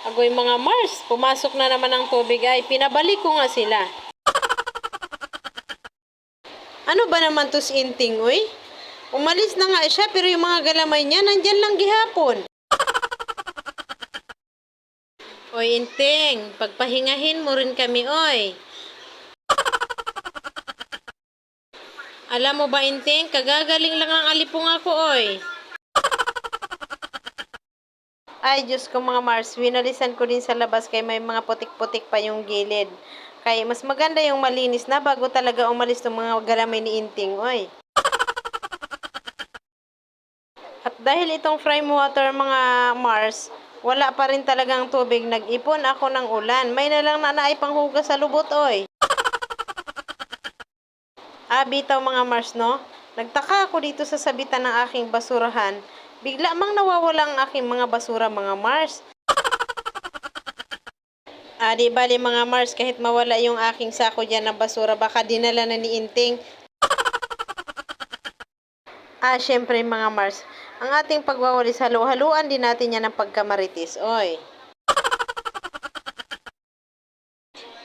Agoy mga Mars, pumasok na naman ang tubig ay pinabalik ko nga sila. Ano ba naman to si Inting, uy? Umalis na nga siya pero yung mga galamay niya nandyan lang gihapon. Oy, Inting, pagpahingahin mo rin kami, oy. Alam mo ba, Inting, kagagaling lang ang alipong ako, oy. Ay, Diyos ko mga Mars, winalisan ko din sa labas kay may mga putik-putik pa yung gilid. Kaya mas maganda yung malinis na bago talaga umalis ng mga galamay ni Inting, oy. At dahil itong frame water mga Mars, wala pa rin talagang tubig. Nag-ipon ako ng ulan. May na lang na naipanghugas sa lubot, oy. Ah, bitaw mga Mars, no? Nagtaka ako dito sa sabitan ng aking basurahan. Bigla mang nawawala ang aking mga basura, mga Mars. Ah, di bali mga Mars, kahit mawala yung aking sako dyan ng basura, baka dinala na ni Inting. Ah, syempre mga Mars, ang ating pagwawalis halo-haluan din natin yan ng pagkamaritis, oy.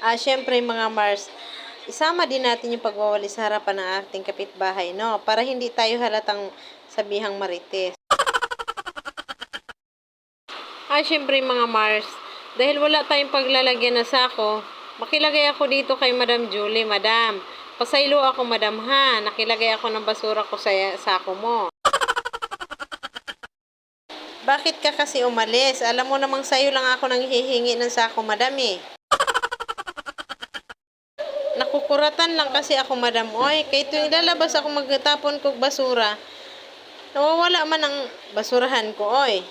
Ah, syempre mga Mars, isama din natin yung pagwawalis sa harapan ng ating kapitbahay, no? Para hindi tayo halatang sabihang marites. Ah, syempre mga Mars, dahil wala tayong paglalagyan na sako, makilagay ako dito kay Madam Julie, Madam. Pasaylo ako, Madam, ha? Nakilagay ako ng basura ko sa sako mo. Bakit ka kasi umalis? Alam mo namang sa'yo lang ako nang hihingi ng sako, Madam, eh. Nakukuratan lang kasi ako, Madam, oy. Kaya tuwing lalabas ako magtapon kog basura, nawawala man ang basurahan ko, oy.